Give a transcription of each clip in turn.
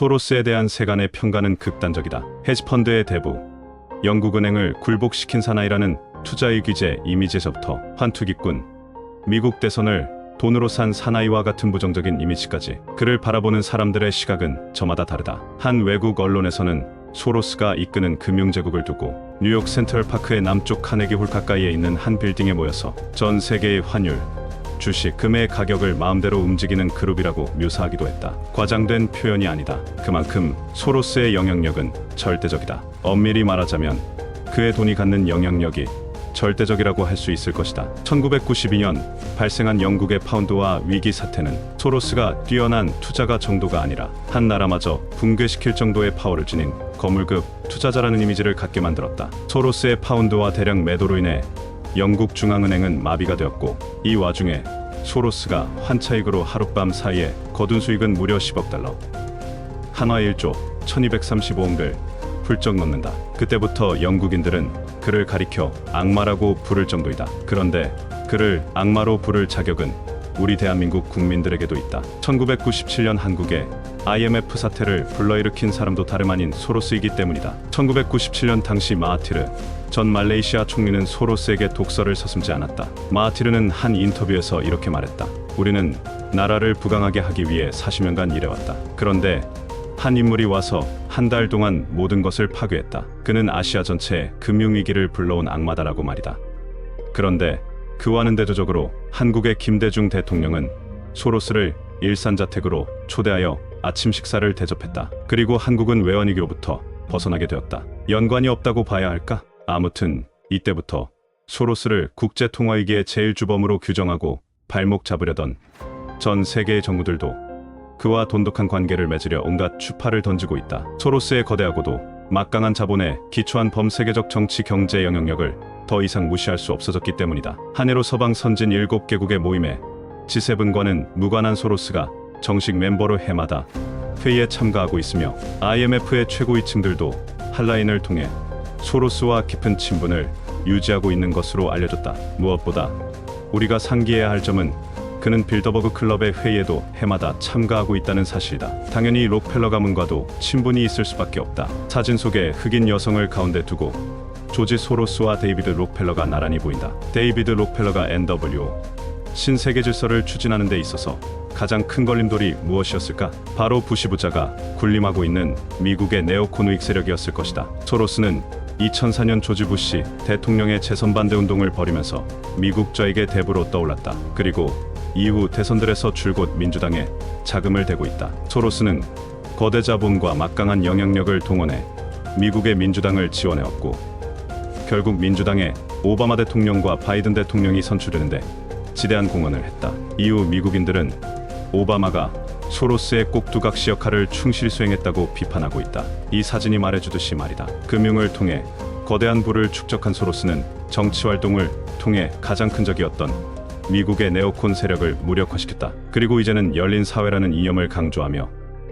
소로스에 대한 세간의 평가는 극단적이다. 헤지펀드의 대부, 영국은행을 굴복시킨 사나이라는 투자의 규제 이미지에서부터 환투기꾼, 미국 대선을 돈으로 산 사나이와 같은 부정적인 이미지까지 그를 바라보는 사람들의 시각은 저마다 다르다. 한 외국 언론에서는 소로스가 이끄는 금융제국을 두고 뉴욕 센트럴 파크의 남쪽 카네기 홀 가까이에 있는 한 빌딩에 모여서 전 세계의 환율, 주식, 금의 가격을 마음대로 움직이는 그룹이라고 묘사하기도 했다. 과장된 표현이 아니다. 그만큼 소로스의 영향력은 절대적이다. 엄밀히 말하자면 그의 돈이 갖는 영향력이 절대적이라고 할 수 있을 것이다. 1992년 발생한 영국의 파운드와 위기 사태는 소로스가 뛰어난 투자가 정도가 아니라 한 나라마저 붕괴시킬 정도의 파워를 지닌 거물급 투자자라는 이미지를 갖게 만들었다. 소로스의 파운드와 대량 매도로 인해 영국 중앙은행은 마비가 되었고 이 와중에 소로스가 환차익으로 하룻밤 사이에 거둔 수익은 무려 10억 달러. 한화 1조 1235억을 훌쩍 넘는다. 그때부터 영국인들은 그를 가리켜 악마라고 부를 정도이다. 그런데 그를 악마로 부를 자격은 우리 대한민국 국민들에게도 있다. 1997년 한국에 IMF 사태를 불러일으킨 사람도 다름 아닌 소로스이기 때문이다. 1997년 당시 마하티르 전 말레이시아 총리는 소로스에게 독서를 서슴지 않았다. 마하티르는 한 인터뷰에서 이렇게 말했다. 우리는 나라를 부강하게 하기 위해 40년간 일해왔다. 그런데 한 인물이 와서 한 달 동안 모든 것을 파괴했다. 그는 아시아 전체에 금융위기를 불러온 악마다라고 말이다. 그런데 그와는 대조적으로 한국의 김대중 대통령은 소로스를 일산자택으로 초대하여 아침 식사를 대접했다. 그리고 한국은 외환위기로부터 벗어나게 되었다. 연관이 없다고 봐야 할까? 아무튼 이때부터 소로스를 국제통화위기의 제일 주범으로 규정하고 발목 잡으려던 전 세계의 정부들도 그와 돈독한 관계를 맺으려 온갖 추파를 던지고 있다. 소로스의 거대하고도 막강한 자본에 기초한 범세계적 정치 경제 영향력을 더 이상 무시할 수 없어졌기 때문이다. 한 해로 서방 선진 7개국의 모임에 G7과는 무관한 소로스가 정식 멤버로 해마다 회의에 참가하고 있으며 IMF의 최고위층들도 한라인을 통해 소로스와 깊은 친분을 유지하고 있는 것으로 알려졌다. 무엇보다 우리가 상기해야 할 점은 그는 빌더버그 클럽의 회의에도 해마다 참가하고 있다는 사실이다. 당연히 록펠러 가문과도 친분이 있을 수밖에 없다. 사진 속에 흑인 여성을 가운데 두고 조지 소로스와 데이비드 록펠러가 나란히 보인다. 데이비드 록펠러가 NWO 신세계 질서를 추진하는 데 있어서 가장 큰 걸림돌이 무엇이었을까? 바로 부시 부자가 군림하고 있는 미국의 네오코누익 세력이었을 것이다. 소로스는 2004년 조지 부시 대통령의 재선 반대 운동을 벌이면서 미국저에게 대부로 떠올랐다. 그리고 이후 대선들에서 줄곧 민주당에 자금을 대고 있다. 소로스는 거대 자본과 막강한 영향력을 동원해 미국의 민주당을 지원해왔고 결국 민주당의 오바마 대통령과 바이든 대통령이 선출되는데 지대한 공헌을 했다. 이후 미국인들은 오바마가 소로스의 꼭두각시 역할을 충실히 수행했다고 비판하고 있다. 이 사진이 말해주듯이 말이다. 금융을 통해 거대한 부를 축적한 소로스는 정치 활동을 통해 가장 큰 적이었던 미국의 네오콘 세력을 무력화시켰다. 그리고 이제는 열린 사회라는 이념을 강조하며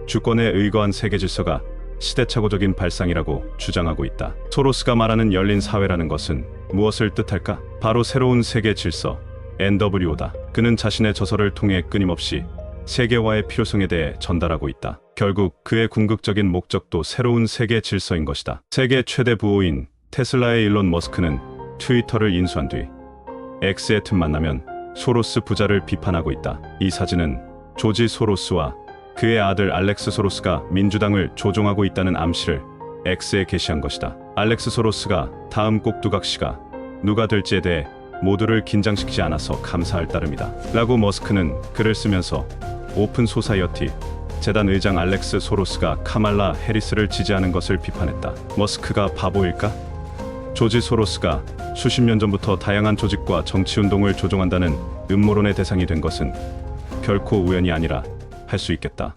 주권에 의거한 세계 질서가 시대착오적인 발상이라고 주장하고 있다. 소로스가 말하는 열린 사회라는 것은 무엇을 뜻할까? 바로 새로운 세계 질서, NWO다. 그는 자신의 저서를 통해 끊임없이 세계화의 필요성에 대해 전달하고 있다. 결국 그의 궁극적인 목적도 새로운 세계 질서인 것이다. 세계 최대 부호인 테슬라의 일론 머스크는 트위터를 인수한 뒤 X의 틈 만나면 소로스 부자를 비판하고 있다. 이 사진은 조지 소로스와 그의 아들 알렉스 소로스가 민주당을 조종하고 있다는 암시를 X에 게시한 것이다. 알렉스 소로스가 다음 꼭두각 시가 누가 될지에 대해 모두를 긴장시키지 않아서 감사할 따름이다. 라고 머스크는 글을 쓰면서 오픈 소사이어티 재단 의장 알렉스 소로스가 카말라 해리스를 지지하는 것을 비판했다. 머스크가 바보일까? 조지 소로스가 수십 년 전부터 다양한 조직과 정치 운동을 조종한다는 음모론의 대상이 된 것은 결코 우연이 아니라 할 수 있겠다.